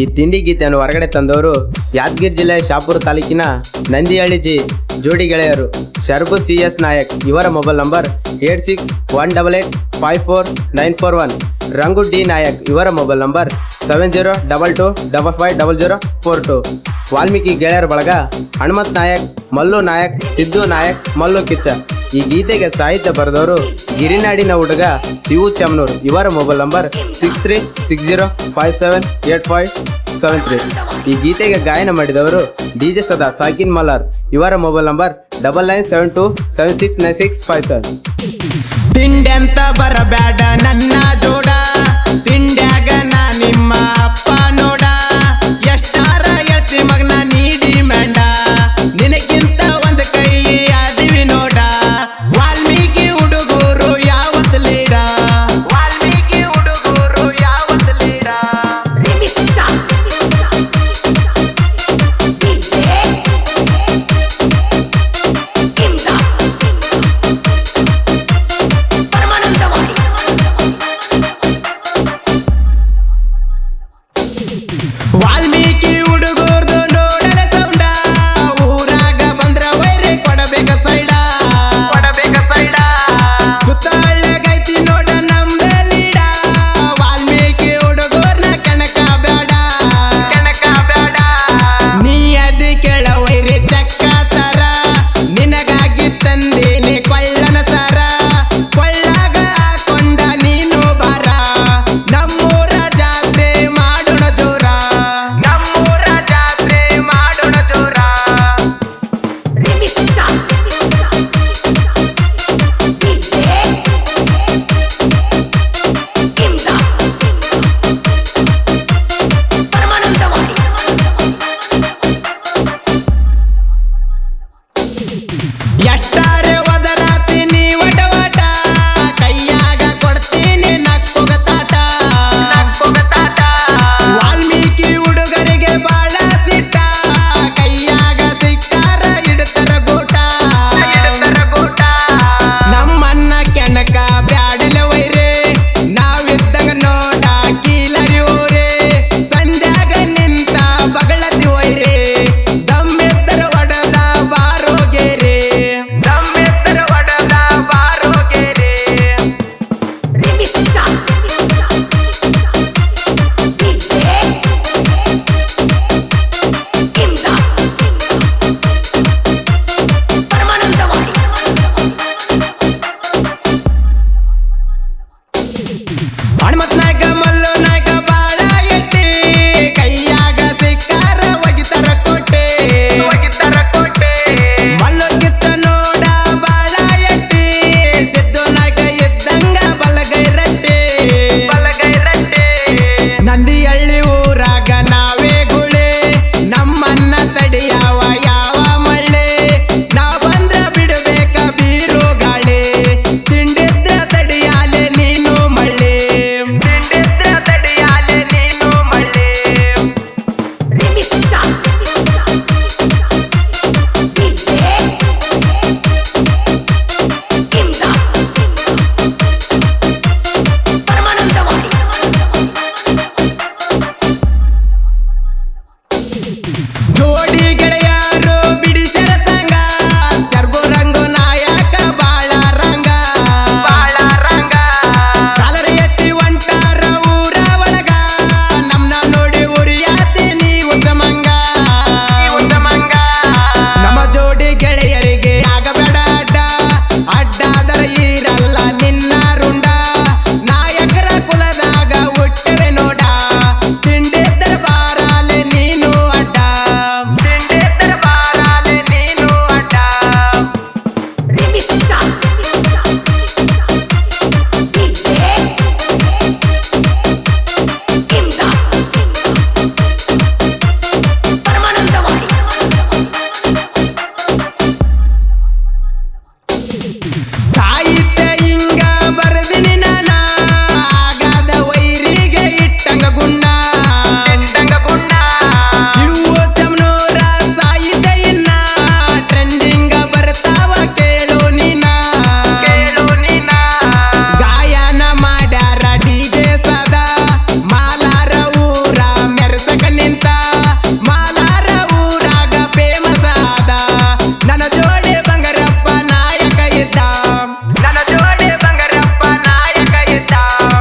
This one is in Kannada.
ಈ ತಿಂಡಿ ಗೀತೆಯನ್ನು ಹೊರಗಡೆ ತಂದವರು ಯಾದಗಿರಿ ಜಿಲ್ಲೆ ಶಾಪುರ ತಾಲೂಕಿನ ನಂದಿಹಳ್ಳಿ ಜಿ ಜೋಡಿ ಗೆಳೆಯರು. ಶರ್ಬು ಸಿ ಎಸ್ ನಾಯಕ್, ಇವರ mobile number eight six one double eight five four nine four one. Rangu D Nayak, ಇವರ mobile number seven zero double two double five double zero four two. Valmiki ಗೆಳೆಯರ ಬಳಗ ಹನುಮಂತ್ ನಾಯಕ್, ಮಲ್ಲು ನಾಯಕ್, ಸಿದ್ದು ನಾಯಕ್, ಮಲ್ಲು ಕಿಚ್ಚ. ಈ ಗೀತೆಗೆ ಸಾಹಿತ್ಯ ಬರೆದವರು ಗಿರಿನಾಡಿನ ಹುಡುಗ ಸಿವು ಚಮ್ನೂರ್. ಇವರ mobile number six three six zero five seven eight five seven three ಈ ಗೀತೆಗೆ ಗಾಯನ ಮಾಡಿದವರು ಡಿ ಜೆ ಸದಾ ಸಾಕಿನ್ ಮಲ್ಲಾರ್. ಇವರ mobile number double nine seven two seven six nine six five seven ಬರಬೇಡ ನನ್ನ ಜೋಡ. ಎಷ್ಟಾರೆ